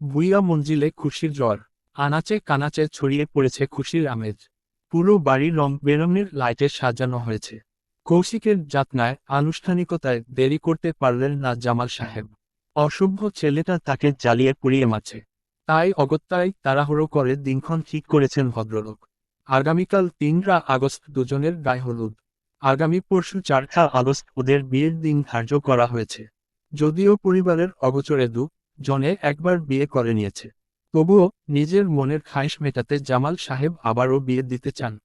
ভুইয়া মঞ্জিলে খুশির জ্বর, আনাচে কানাচে ছড়িয়ে পড়েছে খুশির আমেজ। পুরো বাড়ি রং বেরঙের লাইটে সাজানো হয়েছে। কৌশিকের যাতনায়, আনুষ্ঠানিকতায় দেরি করতে পারলেন না জামাল সাহেব। অসভ্য ছেলেটা তাকে জ্বালিয়ে পুড়িয়ে মাছে তাই অগত্যায় তাড়াহুড়ো করে দিনক্ষণ ঠিক করেছেন ভদ্রলোক। আগামীকাল তিনরা আগস্ট দুজনের গায়ে হলুদ। আগামী পরশু চারটা আগস্ট ওদের বিয়ের দিন ধার্য করা হয়েছে। যদিও পরিবারের অগোচরে দু জনে একবার বিয়ে করে নিয়েছে। তবুও নিজের মনের খাইশ মেটাতে জামাল সাহেব আবারও বিয়ে দিতে চান।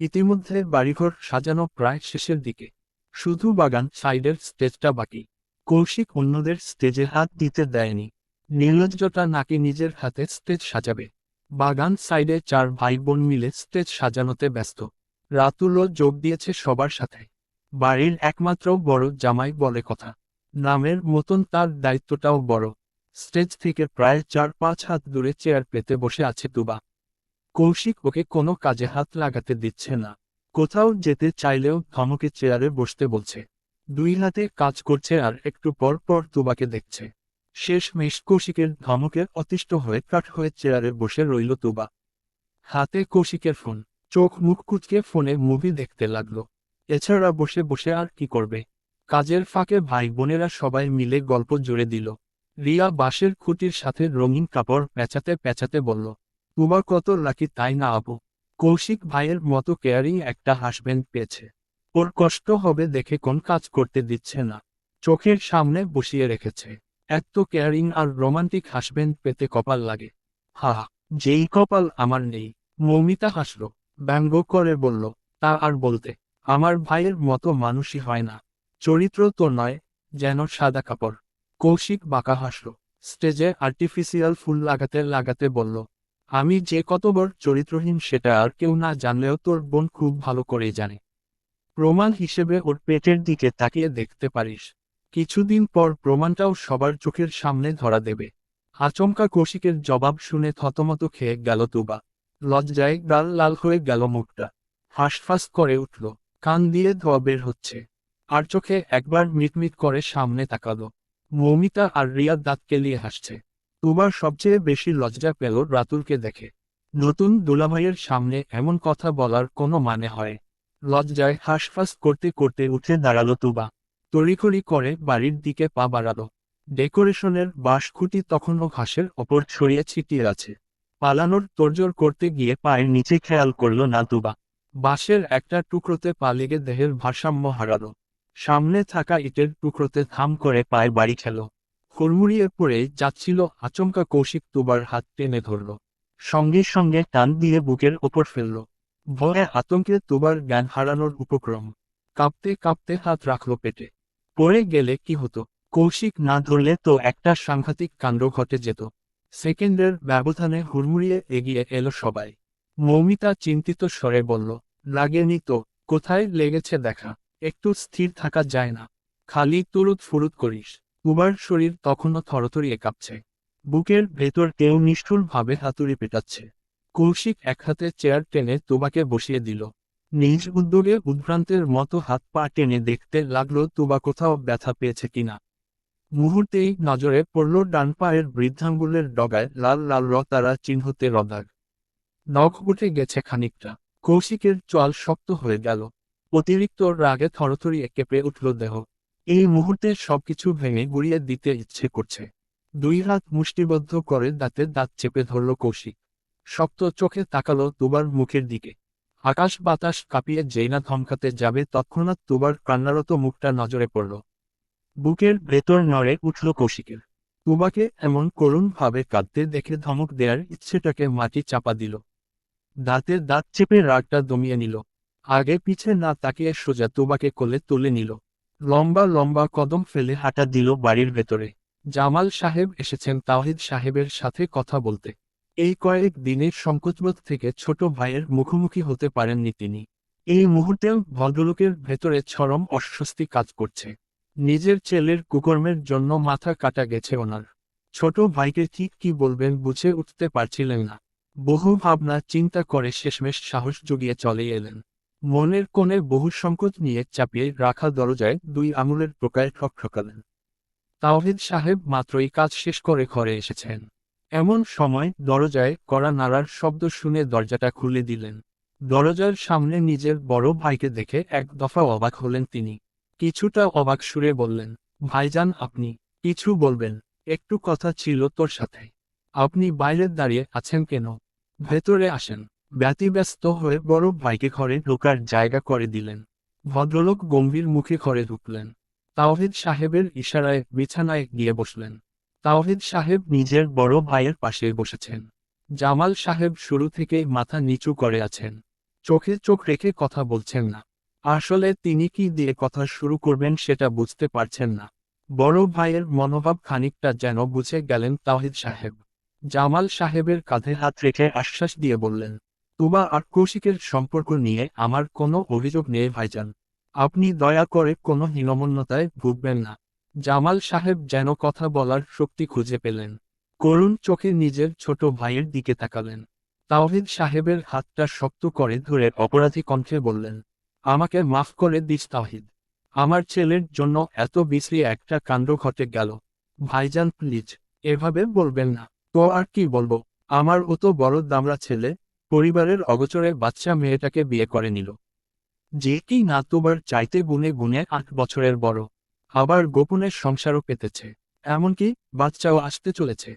ইতিমধ্যে বাড়িঘর সাজানো প্রায় শেষের দিকে। শুধু বাগান সাইডের স্টেজটা বাকি। কৌশিক অন্যদের স্টেজে হাত দিতে দেয়নি। নির্লজ্জটা নাকি নিজের হাতে স্টেজ সাজাবে। বাগান সাইডে চার ভাই বোন মিলে স্টেজ সাজানোতে ব্যস্ত। রাতুলও যোগ দিয়েছে সবার সাথে। বাড়ির একমাত্র বড় জামাই বলে কথা। নামের মতন তার দায়িত্বটাও বড়। স্টেজ থেকে প্রায় চার পাঁচ হাত দূরে চেয়ার পেতে বসে আছে তুবা। কৌশিক ওকে কোনো কাজে হাত লাগাতে দিচ্ছে না। কোথাও যেতে চাইলেও ধমকে চেয়ারে বসতে বলছে। দুই হাতে কাজ করছে আর একটু পর পর তুবাকে দেখছে। শেষ মেশ কৌশিকের ধমকে অতিষ্ঠ হয়ে কাঠ হয়ে চেয়ারে বসে রইল তুবা। হাতে কৌশিকের ফোন। চোখ মুখ কুচকে ফোনে মুভি দেখতে লাগল। এছাড়া বসে বসে আর কি করবে? কাজের ফাঁকে ভাই বোনেরা সবাই মিলে গল্প জুড়ে দিল। রিয়া বাঁশের খুঁটির সাথে রঙিন কাপড় পেঁচাতে পেঁচাতে বলল তোমার কত লাকি তাই না আপু কৌশিক ভাইয়ের মতো কেয়ারিং একটা হাসব্যান্ড পেয়েছে। ওর কষ্ট হবে দেখে কোন কাজ করতে দিচ্ছে না। চোখের সামনে বসিয়ে রেখেছে। এত কেয়ারিং আর রোমান্টিক হাসব্যান্ড পেতে কপাল লাগে। হা, যেই কপাল আমার নেই। মৌমিতা হাসল ব্যঙ্গ করে বলল তা আর বলতে আমার ভাইয়ের মতো মানুষই হয় না। চরিত্র তো নয় যেন সাদা কাপড়। কৌশিক বাঁকা হাসল। স্টেজে আর্টিফিশিয়াল ফুল লাগাতে লাগাতে বলল, আমি যে কতবার চরিত্রহীন সেটা আর কেউ না জানলেও তোর বোন খুব ভালো করেই জানে। প্রমাণ হিসেবে ওর পেটের দিকে তাকিয়ে দেখতে পারিস। কিছুদিন পর প্রমাণটাও সবার চোখের সামনে ধরা দেবে। আচমকা কৌশিকের জবাব শুনে থতমত খেয়ে গেল তুবা। লজ্জায় গাল লাল হয়ে গেল মুখটা। হাঁসফাঁস করে উঠল, কান দিয়ে ধোয়া বের হচ্ছে। আর চোখে একবার মিটমিট করে সামনে তাকালো। মৌমিতা আর রিয়া দাঁত কেলিয়ে হাসছে। তুবার সবচেয়ে বেশি লজ্জা পেল রাতুলকে দেখে। নতুন দুলাভাইয়ের সামনে এমন কথা বলার কোনো মানে হয়। লজ্জায় হাঁসফাঁস করতে করতে উঠে দাঁড়াল তুবা। তড়িঘড়ি করে বাড়ির দিকে পা বাড়ালো। ডেকোরেশনের বাঁশখুঁটি তখনও ঘাসের ওপর ছড়িয়ে ছিটিয়ে আছে। পালানোর তোড়জোড় করতে গিয়ে পায়ের নিচে খেয়াল করল না তুবা। বাঁশের একটা টুকরোতে পা লেগে দেহের ভারসাম্য হারালো। সামনে থাকা ইটের টুকরোতে থাম করে পায়ে বাড়ি খেল। হুড়মুড়িয়ে পড়ে যাচ্ছিল আচমকা কৌশিক তুবার হাত টেনে ধরল। সঙ্গে সঙ্গে টান দিয়ে বুকের ওপর ফেলল। ভয়ে আতঙ্কে তুবার জ্ঞান হারানোর উপক্রম। কাঁপতে কাঁপতে হাত রাখল পেটে। পড়ে গেলে কি হতো? কৌশিক না ধরলে তো একটা সাংঘাতিক কাণ্ড ঘটে যেত। সেকেন্ডের ব্যবধানে হুড়মুড়িয়ে এগিয়ে এলো সবাই। মৌমিতা চিন্তিত স্বরে বলল, লাগেনি তো, কোথায় লেগেছে দেখা? একটু স্থির থাকা যায় না। খালি তুরুত ফুরুত করিস। তুবার শরীর তখনও থরথরিয়ে কাঁপছে বুকের ভেতর কেউ নিষ্ঠুরভাবে হাতুড়ি পেটাচ্ছে। কৌশিক এক হাতে চেয়ার টেনে তোবাকে বসিয়ে দিল। নিজ উদ্যোগে উদ্ভ্রান্তের মতো হাত পা টেনে দেখতে লাগল তোবা কোথাও ব্যথা পেয়েছে কিনা। মুহূর্তেই নজরে পড়ল ডান পায়ের বৃদ্ধাঙ্গুলের ডগায় লাল লাল রতারা চিহ্নতে রদাগ নখ উঠে গেছে খানিকটা। কৌশিকের চল শক্ত হয়ে গেল। অতিরিক্ত রাগে থরথরিয়ে কেঁপে উঠল দেহ। এই মুহূর্তে সবকিছু ভেঙে গুড়িয়ে দিতে ইচ্ছে করছে। দুই হাত মুষ্টিবদ্ধ করে দাঁতে দাঁত চেপে ধরল কৌশিক। শক্ত চোখে তাকালো তুবার মুখের দিকে। আকাশ বাতাস কাঁপিয়ে যেই না ধমকাতে যাবে তৎক্ষণাৎ তুবার কান্নারত মুখটা নজরে পড়ল। বুকের ভেতর নড়ে উঠল কৌশিকের। তুবাকে এমন করুণভাবে কাঁদতে দেখে ধমক দেওয়ার ইচ্ছেটাকে মাটি চাপা দিল। দাঁতে দাঁত চেপে রাগটা দমিয়ে নিল। আগে পিছে না তাকিয়ে সোজা তোবাকে কোলে তুলে নিল। লম্বা লম্বা কদম ফেলে হাঁটা দিল বাড়ির ভেতরে। জামাল সাহেব এসেছেন তাওহিদ সাহেবের সাথে কথা বলতে। এই কয়েক দিনের সংকোচবোধ থেকে ছোট ভাইয়ের মুখোমুখি হতে পারেননি তিনি। এই মুহূর্তেও ভদ্রলোকের ভেতরে চরম অস্বস্তি কাজ করছে। নিজের ছেলের কুকর্মের জন্য মাথা কাটা গেছে ওনার। ছোট ভাইকে ঠিক কি বলবেন বুঝে উঠতে পারছিলেন না। বহু ভাবনা, চিন্তা করে শেষমেশ সাহস জুগিয়ে চলে এলেন। মনের কোণে বহু সংকোচ নিয়ে চাপিয়ে রাখা দরজায় দুই আঙুলের প্রকায় ঠকঠকালেন তাওহিদ সাহেব মাত্রই কাজ শেষ করে ঘরে এসেছেন। এমন সময় দরজায় কড়া নাড়ার শব্দ শুনে দরজাটা খুলে দিলেন। দরজার সামনে নিজের বড় ভাইকে দেখে এক দফা অবাক হলেন তিনি। কিছুটা অবাক সুরে বললেন, ভাইজান আপনি কিছু বলবেন, একটু কথা ছিল তোর সাথে। আপনি বাইরে দাঁড়িয়ে আছেন কেন? ভেতরে আসেন। ব্যতিব্যস্ত হয়ে বড় ভাইকে ঘরে ঢোকার জায়গা করে দিলেন। ভদ্রলোক গম্ভীর মুখে ঘরে ঢুকলেন। তাওহিদ সাহেবের ইশারায়, বিছানায় গিয়ে বসলেন। তাওহিদ সাহেব নিজের বড় ভাইয়ের পাশে বসেছেন। জামাল সাহেব শুরু থেকেই মাথা নিচু করে আছেন। চোখে চোখ রেখে কথা বলছেন না। আসলে তিনি কি দিয়ে কথা শুরু করবেন সেটা বুঝতে পারছেন না। বড় ভাইয়ের মনোভাব খানিকটা যেন বুঝে গেলেন তাওহিদ সাহেব। জামাল সাহেবের কাঁধে হাত রেখে আশ্বাস দিয়ে বললেন তুবা আর কৌশিকের সম্পর্ক নিয়ে আমার কোনো অভিযোগ নেই, ভাইজান। আপনি দয়া করে কোনো হীনমন্যতায় ভুগবেন না। জামাল সাহেব যেন কথা বলার শক্তি খুঁজে পেলেন। করুণ চোখে নিজের ছোট ভাইয়ের দিকে তাকালেন। তাওহিদ সাহেবের হাতটা শক্ত করে ধরে অপরাধী কণ্ঠে বললেন, আমাকে মাফ করে দিস তাওহিদ। আমার ছেলের জন্য এত বিশ্রী একটা কাণ্ড ঘটে গেল। ভাইজান, প্লিজ, এভাবে বলবেন না। তো আর কি বলব? আমার ও তো বড় দামড়া ছেলে পরিবারের অগোচরে বাচ্চা মেয়েটাকে বিয়ে করে নিল। যে কি না তোবার চাইতে গুনে গুনে আট বছরের বড়। আবার গোপনে সংসারও পেতেছে। এমনকি বাচ্চাও আসতে চলেছে।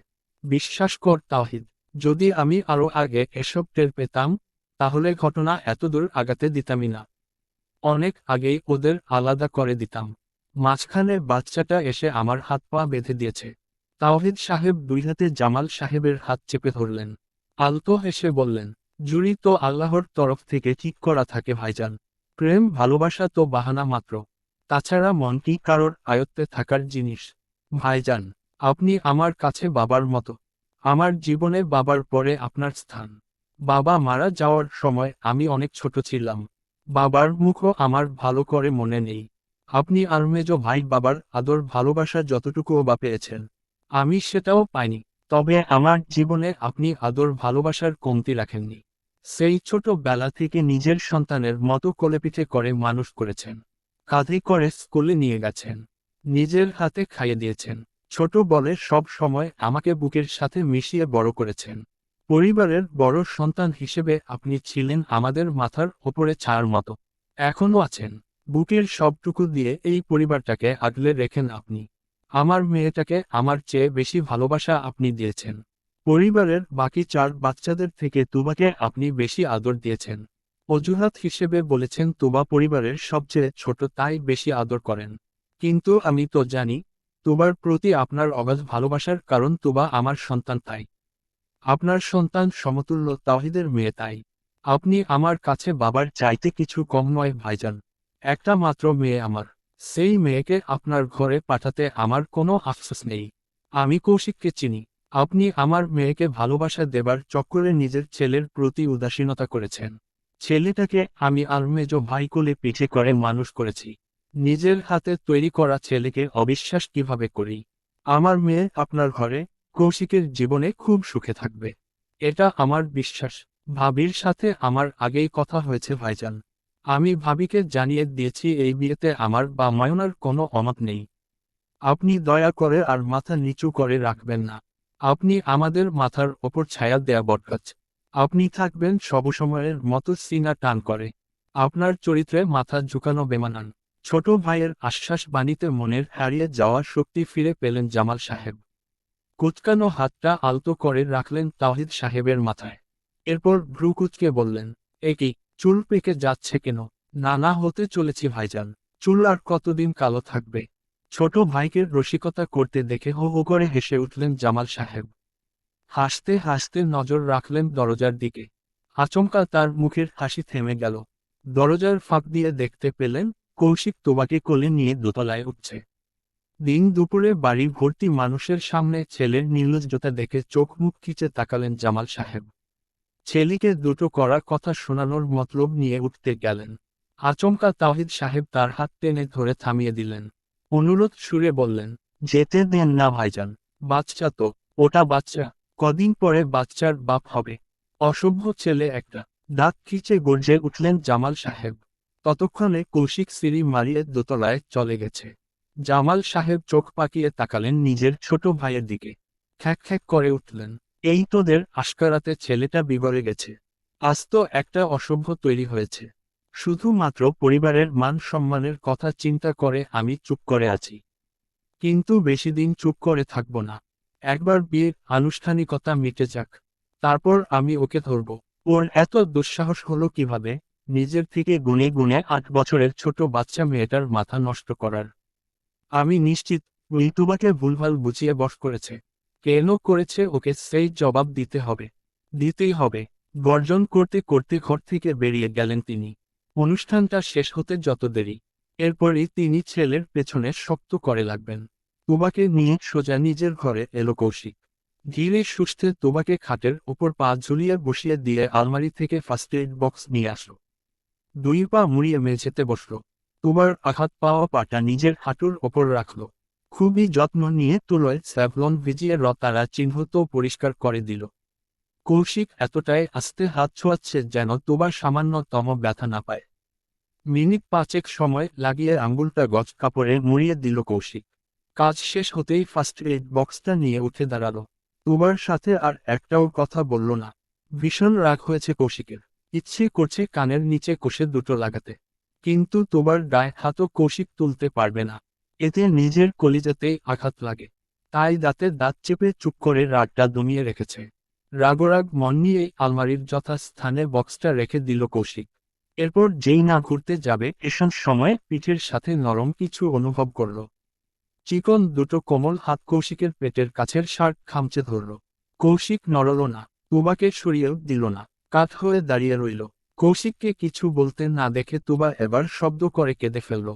বিশ্বাস কর তাওহিদ, যদি আমি আরও আগে এসব টের পেতাম, তাহলে ঘটনা এতদূর আগাতে দিতামই না। অনেক আগেই ওদের আলাদা করে দিতাম। মাঝখানে বাচ্চাটা এসে আমার হাত পা বেঁধে দিয়েছে। তাওহিদ সাহেব দুই হাতে জামাল সাহেবের হাত চেপে ধরলেন। আলতো হেসে বললেন জুরি তো আল্লাহর তরফ থেকে ঠিক করা থাকে ভাইজান। প্রেম, ভালোবাসা তো বাহানা মাত্র। তাছাড়া মন কি কারোর আয়ত্তে থাকার জিনিস? ভাইজান, আপনি আমার কাছে বাবার মতো। আমার জীবনে বাবার পরে আপনার স্থান। বাবা মারা যাওয়ার সময় আমি অনেক ছোট ছিলাম। বাবার মুখও আমার ভালো করে মনে নেই। আপনি আর মেজ ভাই বাবার আদর ভালোবাসা যতটুকুও বা পেয়েছেন। আমি সেটাও পাইনি। তবে আমার জীবনে আপনি আদর ভালোবাসার কমতি রাখেননি। সেই ছোট বেলা থেকে নিজের সন্তানের মতো কোলেপিঠে করে মানুষ করেছেন। কাঁধে করে স্কুলে নিয়ে গেছেন। নিজের হাতে খাইয়ে দিয়েছেন। ছোট বলে সব সময় আমাকে বুকের সাথে মিশিয়ে বড় করেছেন। পরিবারের বড় সন্তান হিসেবে আপনি ছিলেন আমাদের মাথার ওপরে ছায়ার মতো। এখনও আছেন। বুকের সবটুকু দিয়ে এই পরিবারটাকে আগলে রেখেন আপনি। আমার মেয়েটাকে আমার চেয়ে বেশি ভালোবাসা আপনি দিয়েছেন। পরিবারের বাকি চার বাচ্চাদের থেকে তুবাকে আপনি বেশি আদর দিয়েছেন। অজুহাত হিসেবে বলেছেন তুবা পরিবারের সবচেয়ে ছোট তাই বেশি আদর করেন। কিন্তু আমি তো জানি তুবার প্রতি আপনার অগাধ ভালোবাসার কারণ তুবা আমার সন্তান তাই। আপনার সন্তান সমতুল্য তাহিদের মেয়ে তাই। আপনি আমার কাছে বাবার চাইতে কিছু কম নয়, ভাইজান। একটা মাত্র মেয়ে আমার। সেই মেয়েকে আপনার ঘরে পাঠাতে আমার কোনো আফসোস নেই। আমি কৌশিককে চিনি। আপনি আমার মেয়েকে ভালোবাসা দেবার চক্করে নিজের ছেলের প্রতি উদাসীনতা করেছেন। ছেলেটাকে আমি আর মেজ ভাই কোলে পিঠে করে মানুষ করেছি। নিজের হাতে তৈরি করা ছেলেকে অবিশ্বাস কীভাবে করি? আমার মেয়ে আপনার ঘরে, কৌশিকের জীবনে খুব সুখে থাকবে। এটা আমার বিশ্বাস। ভাবির সাথে আমার আগেই কথা হয়েছে ভাইজান। আমি ভাবিকে জানিয়ে দিয়েছি এই বিয়েতে আমার বা মায়নার কোনো অমত নেই। আপনি দয়া করে আর মাথা নিচু করে রাখবেন না। আপনি আমাদের মাথার ওপর ছায়া দেয়া বটগাছ। আপনি থাকবেন সবসময়ের মতো সিনা টান করে। আপনার চরিত্রে মাথা ঝুঁকানো বেমানান। ছোট ভাইয়ের আশ্বাস বাণীতে মনের হারিয়ে যাওয়া শক্তি ফিরে পেলেন জামাল সাহেব। কুচকানো হাতটা আলতো করে রাখলেন তাহিদ সাহেবের মাথায়। এরপর ভ্রুকুচকে বললেন, এ কি, চুল পেকে যাচ্ছে কেন? নানা হতে চলেছি ভাইজান। চুল আর কতদিন কালো থাকবে? ছোট ভাইকে রসিকতা করতে দেখে হো হো করে হেসে উঠলেন জামাল সাহেব। হাসতে হাসতে নজর রাখলেন দরজার দিকে। আচমকা তার মুখের হাসি থেমে গেল। দরজার ফাঁক দিয়ে দেখতে পেলেন, কৌশিক তোবাকে কোলে নিয়ে দোতলায় উঠছে। দিন দুপুরে বাড়ি ভর্তি মানুষের সামনে ছেলের নির্লজ্জতা দেখে চোখ মুখ খিচে তাকালেন জামাল সাহেব। ছেলেকে দুটো করার কথা শোনানোর মতলব নিয়ে উঠতে গেলেন। আচমকা তাওহিদ সাহেব তার হাত টেনে ধরে থামিয়ে দিলেন। অনুরোধ সুরে বললেন, যেতে দেন না ভাইজান, বাচ্চা তো, ওটা বাচ্চা, কদিন পরে বাচ্চার বাপ হবে। অসভ্য ছেলে একটা। দাঁত খিচে গর্জে উঠলেন জামাল সাহেব। ততক্ষণে কৌশিক সিঁড়ি মারিয়ে দোতলায় চলে গেছে। জামাল সাহেব চোখ পাকিয়ে তাকালেন নিজের ছোট ভাইয়ের দিকে। খ্যাক খ্যাক করে উঠলেন, এই তোদের আশকারাতে ছেলেটা বিগড়ে গেছে। আজ তো একটা অসভ্য তৈরি হয়েছে। শুধুমাত্র পরিবারের মান সম্মানের কথা চিন্তা করে আমি চুপ করে আছি। কিন্তু বেশি দিন চুপ করে থাকব না। একবার বিয়ের আনুষ্ঠানিকতা মিটে যাক। তারপর আমি ওকে ধরব। ওর এত দুঃসাহস হলো কীভাবে? নিজের থেকে গুনে গুনে আট বছরের ছোট বাচ্চা মেয়েটার মাথা নষ্ট করার। আমি নিশ্চিত ঋতুবাকে ভুলভাল বুঝিয়ে বস করেছে। কেন করেছে ওকে সেই জবাব দিতে হবে। দিতেই হবে। গর্জন করতে করতে ঘর থেকে বেরিয়ে গেলেন তিনি। অনুষ্ঠানটা শেষ হতে যত দেরি, এরপরই তিনি ছেলের পেছনে শক্ত করে লাগবেন। তোবাকে নিয়ে সোজা নিজের ঘরে এলো কৌশিক। ধীরে সুস্থে তোবাকে খাটের ওপর পা ঝুলিয়ে বসিয়ে দিয়ে আলমারি থেকে ফার্স্ট এড বক্স নিয়ে আসলো। দুই পা মুড়িয়ে মেঝেতে বসল। তোবার আঘাত পাওয়া পাটা নিজের হাঁটুর ওপর রাখল। খুবই যত্ন নিয়ে তুলোয় স্যাভলন ভিজিয়ে রতারা চিহ্নত পরিষ্কার করে দিল। কৌশিক এতটাই আস্তে হাত ছোঁয়াচ্ছে যেন তোবার সামান্যতম ব্যথা না পায়। মিনিট পাঁচেক সময় লাগিয়ে আঙ্গুলটা গজ কাপড়ে মুড়িয়ে দিল কৌশিক। কাজ শেষ হতেই ফার্স্ট এইড বক্সটা নিয়ে উঠে দাঁড়াল। তোবার সাথে আর একটাও কথা বলল না। ভীষণ রাগ হয়েছে কৌশিকের। ইচ্ছে করছে কানের নিচে কষে দুটো লাগাতে। কিন্তু তোবার গায়ে হাতও কৌশিক তুলতে পারবে না। এতে নিজের কলিজাতেই আঘাত লাগে। তাই দাঁতে দাঁত চেপে চুপ করে রাগটা দমিয়ে রেখেছে। রাগরাগ মন নিয়ে আলমারির যথাস্থানে বক্সটা রেখে দিল কৌশিক। এরপর যেই না ঘুরতে যাবে, এসব সময় পিঠের সাথে নরম কিছু অনুভব করল। চিকন দুটো কোমল হাত কৌশিকের পেটের কাছের শার্ট খামচে ধরল। কৌশিক নড়ল না, তুবাকে সরিয়েও দিল না, কাত হয়ে দাঁড়িয়ে রইল। কৌশিককে কিছু বলতে না দেখে তুবা এবার শব্দ করে কেঁদে ফেলল।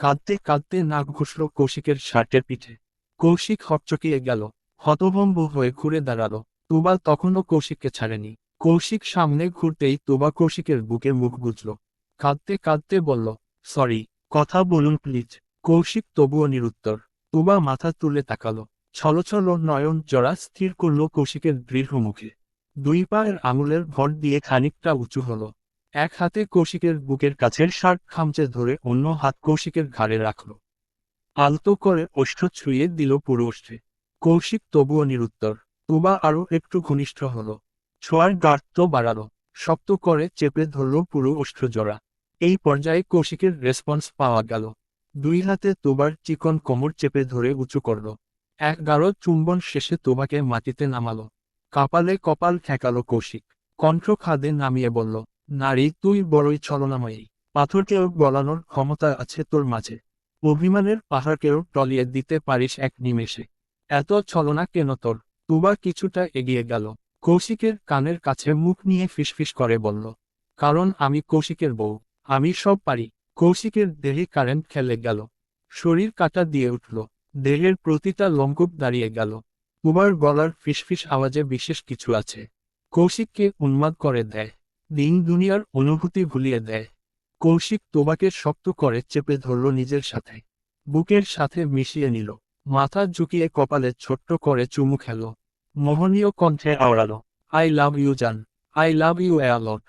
কাঁদতে কাঁদতে নাক ঘুষল কৌশিকের শার্টের পিঠে। কৌশিক হকচকিয়ে গেল, হতভম্ব হয়ে ঘুরে দাঁড়াল। তুবা তখনও কৌশিককে ছাড়েনি। কৌশিক সামনে ঘুরতেই তুবা কৌশিকের বুকে মুখ গুজল। কাঁদতে কাঁদতে বলল, সরি, কথা বলুন প্লিজ। কৌশিক তবুও নিরুত্তর। তুবা মাথা তুলে তাকালো। ছলছল নয়ন জড়া স্থির করল কৌশিকের দৃঢ় মুখে। দুই পায়ের আঙুলের ভর দিয়ে খানিকটা উঁচু হলো। এক হাতে কৌশিকের বুকের কাছের শার্ট খামচে ধরে অন্য হাত কৌশিকের ঘাড়ে রাখল। আলতো করে ওষ্ঠ ছুঁয়ে দিল পুরো কৌশিক তবুও নিরুত্তর। তুবা আরও একটু ঘনিষ্ঠ হল। ছোঁয়ার গাঢ় বাড়াল। শক্ত করে চেপে ধরল পুরো ওষ্ঠ জোড়া এই পর্যায়ে কৌশিকের রেসপন্স পাওয়া গেল। দুই হাতে তোবার চিকন কোমর চেপে ধরে উঁচু করল। এক গাঢ় চুম্বন শেষে তোবাকে মাটিতে নামালো। কপালে কপাল ঠেকালো কৌশিক। কণ্ঠ খাদে নামিয়ে বলল, নারী, তুই বড়ই ছলনাময়ী। পাথরকেও গলানোর ক্ষমতা আছে তোর মাঝে। অভিমানের পাহাড়কেও টলিয়ে দিতে পারিস এক নিমেষে। এত ছলনা কেন তোর? তুবা কিছুটা এগিয়ে গেল। কৌশিকের কানের কাছে মুখ নিয়ে ফিসফিস করে বলল, কারণ আমি কৌশিকের বউ, আমি সব পারি। কৌশিকের দেহে কারেন্ট খেলে গেল। শরীর কাটা দিয়ে উঠল। দেহের প্রতিটা লঙ্কুপ দাঁড়িয়ে গেল। তুবার গলার ফিসফিস আওয়াজে বিশেষ কিছু আছে। কৌশিককে উন্মাদ করে দেয়। দিন দুনিয়ার অনুভূতি ভুলিয়ে দেয়। কৌশিক তোবাকে শক্ত করে চেপে ধরল নিজের সাথে। বুকের সাথে মিশিয়ে নিল। মাথা ঝুঁকিয়ে কপালে ছোট্ট করে চুমু খেল। মোহনীয় কণ্ঠে আওড়ালো আই লাভ ইউ জান I love you a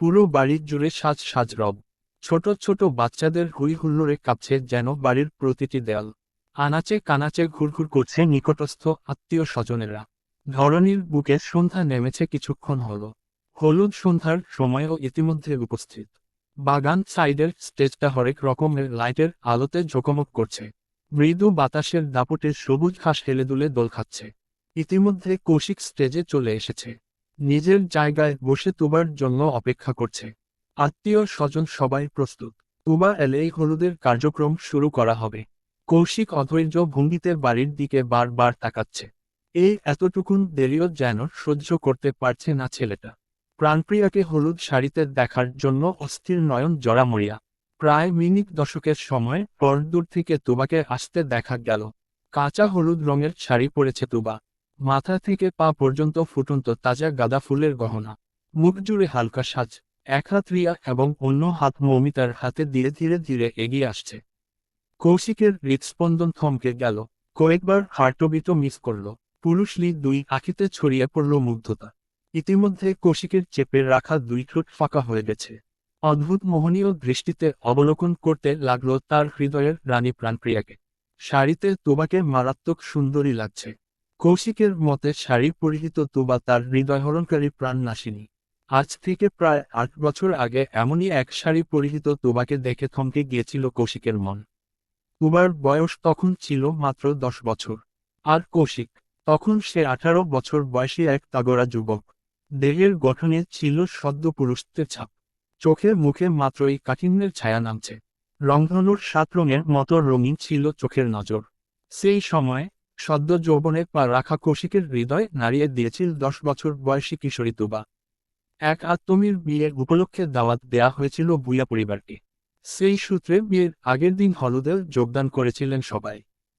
lot বাড়ির জুড়ে সাজ সাজ রব। ছোট ছোট বাচ্চাদের হুই হুল্লোড়ে কাঁপছে যেন বাড়ির প্রতিটি দেয়াল। আনাচে কানাচে ঘুরঘুর করছে নিকটস্থ আত্মীয় স্বজনেরা। ধরনীর বুকে সন্ধ্যা নেমেছে কিছুক্ষণ হল। হলুদ সন্ধ্যার সময়ও ইতিমধ্যে উপস্থিত। বাগান সাইডের স্টেজটা হরেক রকমের লাইটের আলোতে ঝোকমক করছে। মৃদু বাতাসের দাপটে সবুজ ঘাস হেলে দুলে দোল খাচ্ছে। ইতিমধ্যে কৌশিক স্টেজে চলে এসেছে। নিজের জায়গায় বসে তুবার জন্য অপেক্ষা করছে। আত্মীয় স্বজন সবাই প্রস্তুত। তুবা এলেই হলুদের কার্যক্রম শুরু করা হবে। কৌশিক অধৈর্য ভঙ্গিতে বাড়ির দিকে বারবার তাকাচ্ছে। এই এতটুকুন দেরিও যেন সহ্য করতে পারছে না ছেলেটা। প্রাণপ্রিয়াকে হলুদ শাড়িতে দেখার জন্য অস্থির নয়ন জড়া মরিয়া। প্রায় মিনিট দশকের সময় পর দূর থেকে তুবাকে আসতে দেখা গেল। কাঁচা হলুদ রঙের শাড়ি পরেছে তুবা মাথা থেকে পা পর্যন্ত ফুটন্ত তাজা গাঁদা ফুলের গহনা। মুখ জুড়ে হালকা সাজ, এক হাত রিয়া এবং অন্য হাত মৌমিতার হাতে ধীরে ধীরে ধীরে এগিয়ে আসছে। কৌশিকের হৃদস্পন্দন থমকে গেল, কয়েকবার হার্টবিট মিস করল। পুরুষলি দুই আখিতে ছড়িয়ে পড়ল মুগ্ধতা। ইতিমধ্যে কৌশিকের চেপে রাখা দুই ঠোঁট ফাঁকা হয়ে গেছে। অদ্ভুত মোহনীয় দৃষ্টিতে অবলোকন করতে লাগল তার হৃদয়ের রানী প্রাণপ্রিয়াকে। শাড়িতে তোবাকে মারাত্মক সুন্দরী লাগছে। কৌশিকের মতে শাড়ি পরিহিত তুবা তার হৃদয়হরণকারী প্রাণ নাশিনী আজ থেকে প্রায় আট বছর আগে এমনই এক শাড়ি পরিহিত তুবাকে দেখে থমকে গিয়েছিল কৌশিকের মন। তুবার বয়স তখন ছিল মাত্র দশ বছর। আর কৌশিক, তখন সে আঠারো বছর বয়সী এক তাগরা যুবক। দেহের গঠনে ছিল সদ্য পুরুষত্বের ছাপ। চোখে মুখে মাত্রই কাঠিন্যের ছায়া নামছে। রংধনুর সাত রঙের মতো রঙিন ছিল চোখের নজর। সেই সময় সদ্য যৌবনে পা রাখা কৌশিকের হৃদয় নাড়িয়ে দিয়েছিল দশ বছর বয়সী কিশোরী তুবা। এক আত্মীর বিয়ের উপলক্ষে দাওয়াত দেয়া হয়েছিল বুয়া পরিবারকে। সেই সূত্রে বিয়ের আগের দিন হলুদেও যোগদান করেছিলেন সবাই।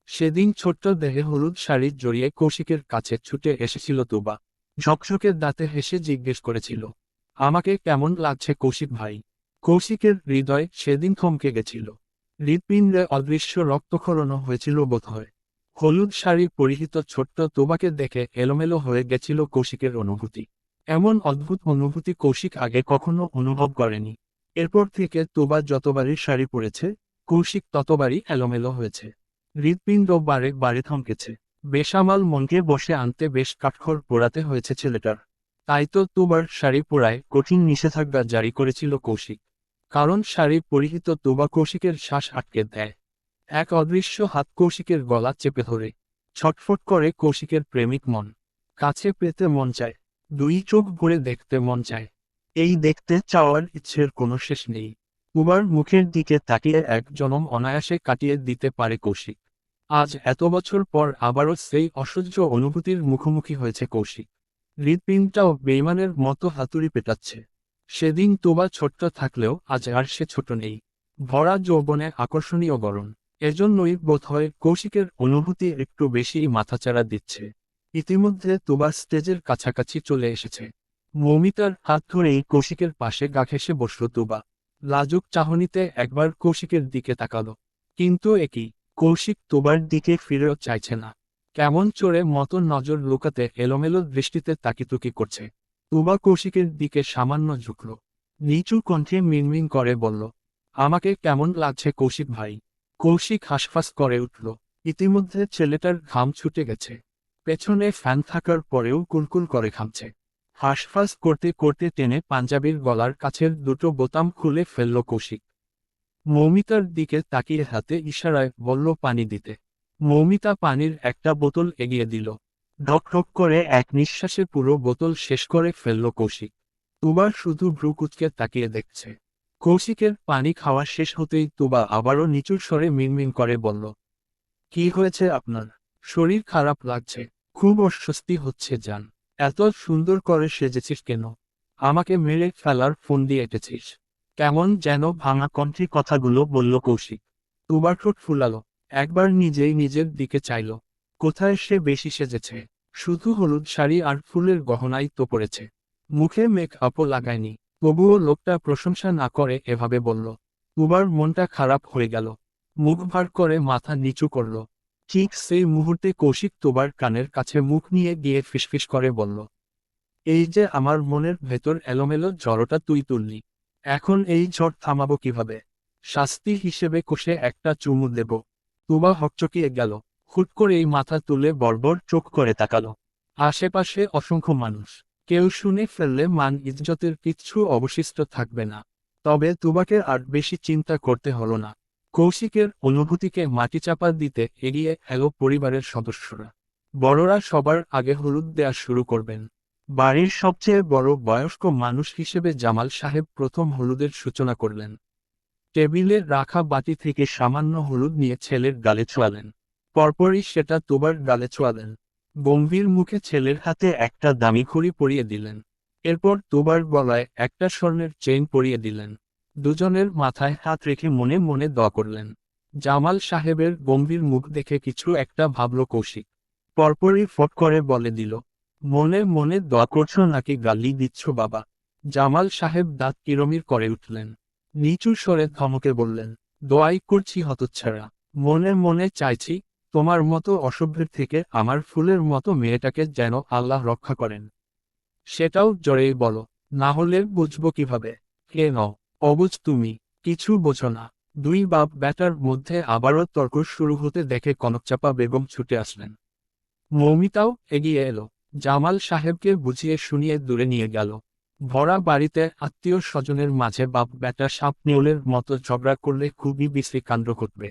সেদিন ছোট্ট দেহে হলুদ শাড়ি জড়িয়ে কৌশিকের কাছে ছুটে এসেছিল তুবা। ঝকঝকের দাঁতে হেসে জিজ্ঞেস করেছিল, আমাকে কেমন লাগছে কৌশিক ভাই? কৌশিকের হৃদয় সেদিন থমকে গেছিল। হৃদপিণ্ডে অদৃশ্য রক্তক্ষরণও হয়েছিল বোধহয়। হলুদ শাড়ি পরিহিত ছোট্ট তোবাকে দেখে এলোমেলো হয়ে গেছিল কৌশিকের অনুভূতি। এমন অদ্ভুত অনুভূতি কৌশিক আগে কখনো অনুভব করেনি। এরপর থেকে তোবা যতবারই শাড়ি পরেছে, কৌশিক ততবারই এলোমেলো হয়েছে। হৃৎপিণ্ড বারে বারে থমকেছে। বেসামাল মনকে বসে আনতে বেশ কাঠখড় পোড়াতে হয়েছে ছেলেটার। তাই তো তোবার শাড়ি পরায় কঠিন নিষেধাজ্ঞা জারি করেছিল কৌশিক। কারণ শাড়ি পরিহিত তোবা কৌশিকের শ্বাস আটকে দেয়। এক অদৃশ্য হাত কৌশিকের গলা চেপে ধরে। ছটফট করে কৌশিকের প্রেমিক মন। কাছে পেতে মন চায়। দুই চোখ ভরে দেখতে মন চায়। এই দেখতে চাওয়ার ইচ্ছের কোনো শেষ নেই। উবার মুখের দিকে তাকিয়ে এক জনম অনায়াসে কাটিয়ে দিতে পারে কৌশিক। আজ এত বছর পর আবারও সেই অসহ্য অনুভূতির মুখোমুখি হয়েছে কৌশিক। হৃৎপিণ্ডটাও বেইমানের মতো হাতুড়ি পেটাচ্ছে। সেদিন তোবা ছোট্ট থাকলেও আজ আর সে ছোট নেই। ভরা যৌবনে আকর্ষণীয় গরম এজন্যই বোধহয় কৌশিকের অনুভূতি একটু বেশি মাথাচাড়া দিচ্ছে। ইতিমধ্যে তোবা স্টেজের কাছাকাছি চলে এসেছে। মৌমিতার হাত ধরেই কৌশিকের পাশে গা ঘেসে বসল তুবা। লাজুক চাহনিতে একবার কৌশিকের দিকে তাকালো। কিন্তু একই কৌশিক তোবার দিকে ফিরেও চাইছে না। কেমন চোরে মতো নজর লুকাতে এলোমেলো দৃষ্টিতে তাকিতুকি করছে। তুবা কৌশিকের দিকে সামান্য ঝুঁকল। নিচু কণ্ঠে মিনমিন করে বলল, আমাকে কেমন লাগছে কৌশিক ভাই? কৌশিক হাসফাস করে উঠল। ইতিমধ্যে ছেলেটার ঘাম ছুটে গেছে। পেছনে ফ্যান থাকার পরেও কুলকুল করে ঘামছে। হাঁসফাঁস করতে করতে টেনে পাঞ্জাবির গলার কাছের দুটো বোতাম খুলে ফেলল কৌশিক। মৌমিতার দিকে তাকিয়ে হাতে ইশারায় বলল পানি দিতে। মৌমিতা পানির একটা বোতল এগিয়ে দিল। ঢক ঢক করে এক নিঃশ্বাসে পুরো বোতল শেষ করে ফেলল কৌশিক। তুবার শুধু ভ্রুকুচকে তাকিয়ে দেখছে। কৌশিকের পানি খাওয়া শেষ হতেই তুবা আবারও নিচুর স্বরে মিনমিন করে বলল, কি হয়েছে আপনার? শরীর খারাপ লাগছে। খুব অস্বস্তি হচ্ছে যান এত সুন্দর করে সেজেছিস কেন? আমাকে মেরে ফেলার ফোন দিয়ে এটেছিস কেমন যেন ভাঙা কণ্ঠে কথাগুলো বলল কৌশিক। তুবার ঠোঁট ফুলালো। একবার নিজেই নিজের দিকে চাইল। কোথায় সে বেশি সেজেছে? শুধু হলুদ শাড়ি আর ফুলের গহনাই তো পড়েছে মুখে মেক আপও লাগায়নি। তবুও লোকটা প্রশংসা না করে এভাবে বলল তুবার মনটা খারাপ হয়ে গেল। মুখ ভার করে মাথা নিচু করল। ঠিক সেই মুহূর্তে কৌশিক তোবার কানের কাছে মুখ নিয়ে গিয়ে ফিসফিস করে বলল, এই যে আমার মনের ভেতর এলোমেলো জড়টা তুই তুললি, এখন এই ঝড় থামাবো কীভাবে? শাস্তি হিসেবে কষে একটা চুমু দেব। তুবা হকচকিয়ে গেল, হুট করেই মাথা তুলে বর্বর চোখ করে তাকালো। আশেপাশে অসংখ্য মানুষ। কেউ শুনে ফেললে মান ইজ্জতের কিচ্ছু অবশিষ্ট থাকবে না। তবে তুবাকে আর বেশি চিন্তা করতে হলো না। কৌশিকের অনুভূতিকে মাটিচাপা দিতে এগিয়ে এলো পরিবারের সদস্যরা। বড়রা সবার আগে হলুদ দেয়া শুরু করবেন। বাড়ির সবচেয়ে বড় বয়স্ক মানুষ হিসেবে জামাল সাহেব প্রথম হলুদের সূচনা করলেন। টেবিলে রাখা বাটি থেকে সামান্য হলুদ নিয়ে ছেলের গালে ছোয়ালেন। পরপরই সেটা তোবার গালে ছোয়ালেন। গম্ভীর মুখে ছেলের হাতে একটা দামি ঘড়ি পরিয়ে দিলেন। এরপর দুবার গলায় একটা স্বর্ণের চেইন পরিয়ে দিলেন। দুজনের মাথায় হাত রেখে মনে মনে দোয়া করলেন। জামাল সাহেবের গম্ভীর মুখ দেখে কিছু একটা ভাবল কৌশিক। পরপরই ফট করে বলে দিল, মনে মনে দোয়া করছ নাকি গালি দিচ্ছ বাবা? জামাল সাহেব দাঁত কিরমির করে উঠলেন। নিচু স্বরে ধমকে বললেন, দোয়াই করছি হতচ্ছাড়া। মনে মনে চাইছি তোমার মতো অসভ্যের থেকে আমার ফুলের মতো মেয়েটাকে যেন আল্লাহ রক্ষা করেন। সেটাও জোরেই বলো, না হলে বুঝব কীভাবে? কে নও অবুঝ তুমি, কিছু বোঝো না। দুই বাপ ব্যাটার মধ্যে আবারও তর্ক শুরু হতে দেখে কনকচাপা বেগম ছুটে আসলেন। মৌমিতাও এগিয়ে এলো, জামাল সাহেবকে বুঝিয়ে শুনিয়ে দূরে নিয়ে গেল। ভরা বাড়িতে আত্মীয় স্বজনের মাঝে বাপ বেটা সাপ নিউলের মতো ঝগড়া করলে খুবই বিশ্রী কাণ্ড ঘটবে।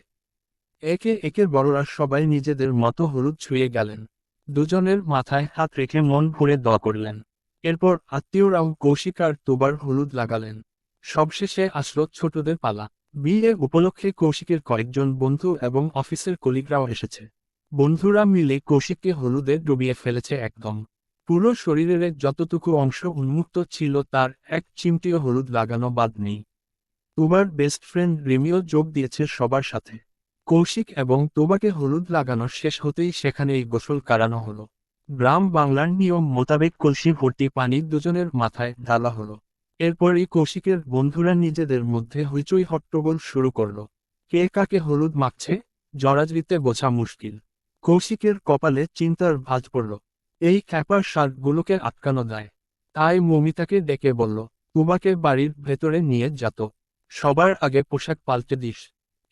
একে একে বড়রা সবাই নিজেদের মতো হলুদ ছুঁয়ে গেলেন। দুজনের মাথায় হাত রেখে মন ভরে দোয়া করলেন। এরপর আত্মীয়রাও কৌশিকার তোবার হলুদ লাগালেন। সবশেষে আসলো ছোটদের পালা। বিয়ে উপলক্ষে কৌশিকের কয়েকজন বন্ধু এবং অফিসের কলিগরাও এসেছে। বন্ধুরা মিলে কৌশিককে হলুদে ডুবিয়ে ফেলেছে একদম। পুরো শরীরের যতটুকু অংশ উন্মুক্ত ছিল তার এক চিমটিও হলুদ লাগানো বাদ নেই। তোবার বেস্ট ফ্রেন্ড রিমিও যোগ দিয়েছে সবার সাথে। কৌশিক এবং তোবাকে হলুদ লাগানো শেষ হতেই সেখানেই গোসল কারানো হলো। গ্রাম বাংলার নিয়ম মোতাবেক কলসি ভর্তি পানি দুজনের মাথায় ঢালা হলো। এরপরই কৌশিকের বন্ধুরা নিজেদের মধ্যে হইচই হট্টগোল শুরু করল। কে কাকে হলুদ মাখছে জরাজরিতে বোঝা মুশকিল। কৌশিকের কপালে চিন্তার ভাঁজ পড়ল। এই খ্যাপার শার্টগুলোকে আটকানো যায়। তাই মমিতাকে ডেকে বলল, তুবাকে বাড়ির ভেতরে নিয়ে যাত সবার আগে পোশাক পাল্টে দিস।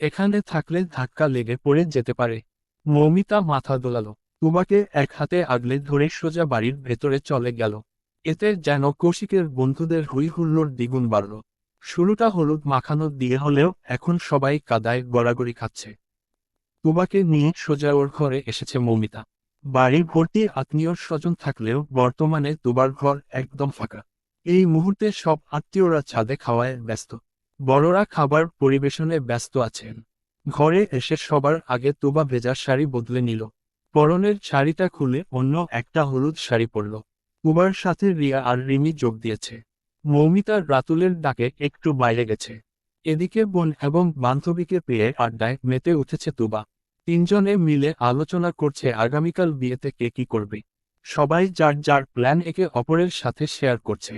এখানে থাকলে ধাক্কা লেগে পড়ে যেতে পারে। মৌমিতা মাথা দোলালো। তুবাকে এক হাতে আগলে ধরে সোজা বাড়ির ভেতরে চলে গেল। এতে যেন কৌশিকের বন্ধুদের হুই হুল্লোর দ্বিগুণ বাড়ল। শুরুটা হলুদ মাখানো দিয়ে হলেও এখন সবাই কাদায় গড়াগড়ি খাচ্ছে। তুবাকে নিয়ে সোজা ওর ঘরে এসেছে মৌমিতা। বাড়ি ভর্তি আত্মীয় স্বজন থাকলেও বর্তমানে তুবার ঘর একদম ফাঁকা। এই মুহূর্তে সব আত্মীয়রা ছাদে খাওয়ায় ব্যস্ত। বড়রা খাবার পরিবেশনে ব্যস্ত আছেন। ঘরে এসে সবার আগে তোবা ভেজা শাড়ি বদলে নিল। পরনের শাড়িটা খুলে অন্য একটা হলুদ শাড়ি পরল। তুবার সাথে রিয়া আর রিমি যোগ দিয়েছে। মৌমিতার রাতুলের ডাকে একটু বাইরে গেছে। এদিকে বোন এবং বান্ধবীকে পেয়ে আড্ডায় মেতে উঠেছে তুবা। তিনজনে মিলে আলোচনা করছে আগামীকাল বিয়েতে কে কি করবে। সবাই যার যার প্ল্যান একে অপরের সাথে শেয়ার করছে।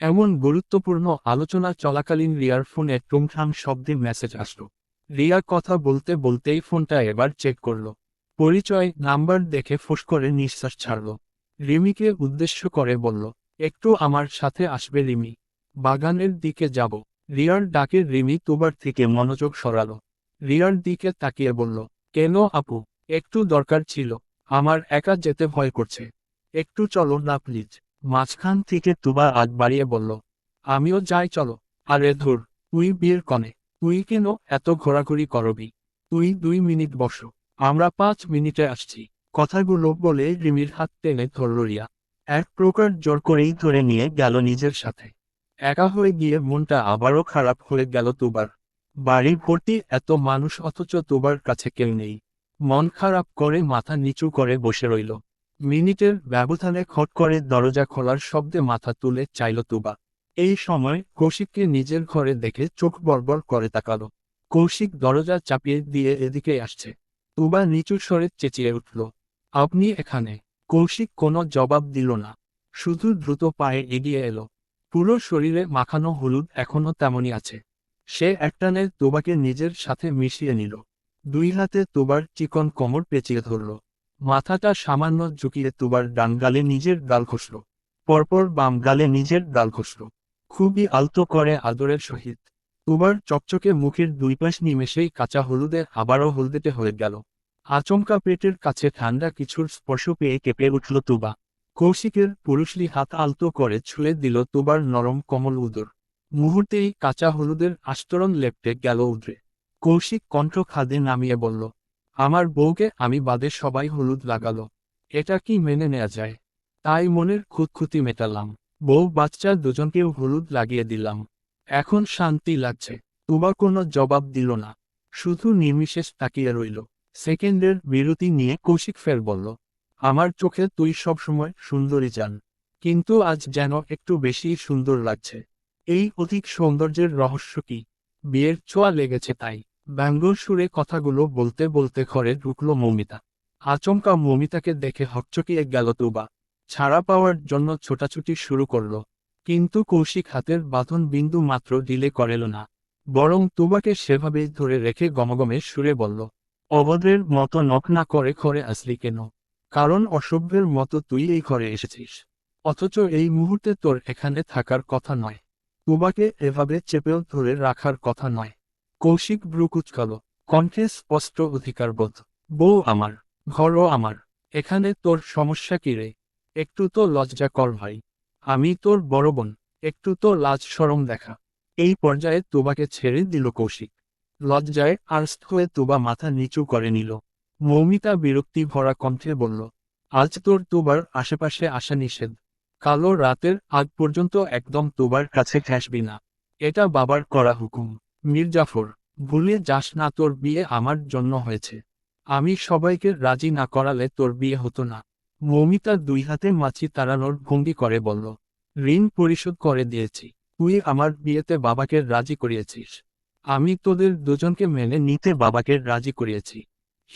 এমন গুরুত্বপূর্ণ আলোচনা চলাকালীন রিয়ার ফোনে টুমঠাম শব্দে মেসেজ আসলো। রিয়া কথা বলতে বলতেই ফোনটা এবার চেক করল। পরিচয়, নাম্বার দেখে ফোস করে নিঃশ্বাস ছাড়ল। রিমিকে উদ্দেশ্য করে বলল, একটু আমার সাথে আসবে রিমি। বাগানের দিকে যাব। রিয়ার ডাকে রিমি তোবার থেকে মনোযোগ সরালো। রিয়ার দিকে তাকিয়ে বলল, কেন আপু? একটু দরকার ছিল। আমার একা যেতে ভয় করছে। একটু চলো না, প্লিজ। মাঝখান থেকে তুবা আগ বাড়িয়ে বলল, আমিও যাই, চলো। আরে ধুর, তুই বিয়ের কনে? তুই কেন এত ঘোরাঘুরি করবি? তুই দুই মিনিট বসো। আমরা পাঁচ মিনিটে আসছি। কথাগুলো বলে রিমির হাত টেনে ধরল রিয়া। এক প্রকার জোর করেই ধরে নিয়ে গেল নিজের সাথে। একা হয়ে গিয়ে মনটা আবারও খারাপ হয়ে গেল তুবার। বাড়ি ভর্তি এত মানুষ, অথচ তোবার কাছে কেউ নেই। মন খারাপ করে মাথা নিচু করে বসে রইল। মিনিটের ব্যবধানে খট করে দরজা খোলার শব্দে মাথা তুলে চাইল তুবা। এই সময় কৌশিককে নিজের ঘরে দেখে চোখ বরবর করে তাকালো। কৌশিক দরজা চাপিয়ে দিয়ে এদিকে আসছে। তুবা নিচু স্বরে চেঁচিয়ে উঠল, আপনি এখানে? কৌশিক কোনো জবাব দিল না। শুধু দ্রুত পায়ে এগিয়ে এলো। পুরো শরীরে মাখানো হলুদ এখনও তেমনই আছে। সে একটানে তোবাকে নিজের সাথে মিশিয়ে নিল। দুই হাতে তোবার চিকন কোমর পেঁচিয়ে ধরল। মাথাটা সামান্য ঝুঁকিয়ে তোবার ডান গালে নিজের গাল ঘষল। পরপর বাম গালে নিজের গাল ঘষল। খুবই আলতো করে আদরের সহিত। তোবার চকচকে মুখের দুই পাশ নিমেষেই কাঁচা হলুদে আবারও হলদেটে হয়ে গেল। আচমকা পেটের কাছে ঠান্ডা কিছুর স্পর্শ পেয়ে কেঁপে উঠল তুবা। কৌশিকের পুরুষলি হাত আলতো করে ছুঁয়ে দিল তুবার নরম কমল উদর। মুহূর্তেই কাঁচা হলুদের আস্তরণ লেপটে গেল উদ্রে। কৌশিক কণ্ঠ খাদে নামিয়ে বলল আমার বউকে আমি বাদে সবাই হলুদ লাগালো। এটা কি মেনে নেওয়া যায়? তাই মনের খুঁতখুতি মেটালাম। বউ বাচ্চা দুজনকেও হলুদ লাগিয়ে দিলাম। এখন শান্তি লাগছে। তুবা কোনো জবাব দিল না। শুধু নির্বিশেষ তাকিয়ে রইল। সেকেন্ডের বিরতি নিয়ে কৌশিক ফের বলল, আমার চোখে তুই সবসময় সুন্দরী যান। কিন্তু আজ যেন একটু বেশি সুন্দর লাগছে। এই অধিক সৌন্দর্যের রহস্য কি? বিয়ের ছোঁয়া লেগেছে তাই। ব্যঙ্গর সুরে কথাগুলো বলতে বলতে ঘরে ঢুকল মৌমিতা। আচমকা মৌমিতাকে দেখে হকচকিয়ে গেল তুবা ছাড়া পাওয়ার জন্য ছোটাছুটি শুরু করল। কিন্তু কৌশিক হাতের বাঁধন বিন্দু মাত্র ডিলে করেল না। বরং তুবাকে সেভাবেই ধরে রেখে গমগমে সুরে বলল, অভদ্রের মতো নখ না করে ঘরে আসলি কেন? কারণ অসভ্যের মতো তুই এই ঘরে এসেছিস। অথচ এই মুহূর্তে তোর এখানে থাকার কথা নয়। তুবাকে এভাবে চেপেও ধরে রাখার কথা নয়। কৌশিক ব্রু কুচকাল কণ্ঠে স্পষ্ট অধিকার বোধ। বউ আমার, ঘরও আমার, এখানে তোর সমস্যা কি রে? একটু তো লজ্জা কর ভাই। আমি তোর বড় বোন, একটু তো লাজ সরম দেখা। এই পর্যায়ে তোবাকে ছেড়ে দিল কৌশিক। লজ্জায় আর্স্ট হয়ে তোবা মাথা নিচু করে নিল। মৌমিতা বিরক্তি ভরা কণ্ঠে বলল, আজ তোর তোবার আশেপাশে আসা নিষেধ। কালো রাতের আগ পর্যন্ত একদম তোবার কাছে ঘেসবি না। এটা বাবার করা হুকুম। মির্জাফর ভুলে যাস না তোর বিয়ে আমার জন্য হয়েছে। আমি সবাইকে রাজি না করালে তোর বিয়ে হতো না। মৌমিতা দুই হাতে মাছি তাড়ানোর ভঙ্গি করে বলল, ঋণ পরিশোধ করে দিয়েছি। তুই আমার বিয়েতে বাবাকে রাজি করিয়েছিস। আমি তোদের দুজনকে মেনে নিতে বাবাকে রাজি করিয়েছি।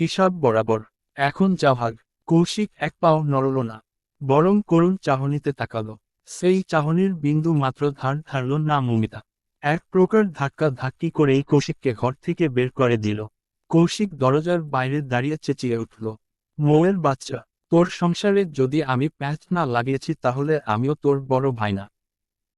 হিসাব বরাবর। এখন যা ভাগ। কৌশিক এক পাও নড়ল না। বরং করুণ চাহনিতে তাকালো। সেই চাহনির বিন্দু মাত্র ধার ধারল না মৌমিতা। এক প্রকার ধাক্কা ধাক্কি করেই কৌশিককে ঘর থেকে বের করে দিল। কৌশিক দরজার বাইরে দাঁড়িয়ে চেঁচিয়ে উঠল, মৌয়ের বাচ্চা, তোর সংসারে যদি আমি প্যাঁচ না লাগিয়েছি তাহলে আমিও তোর বড় ভাই না।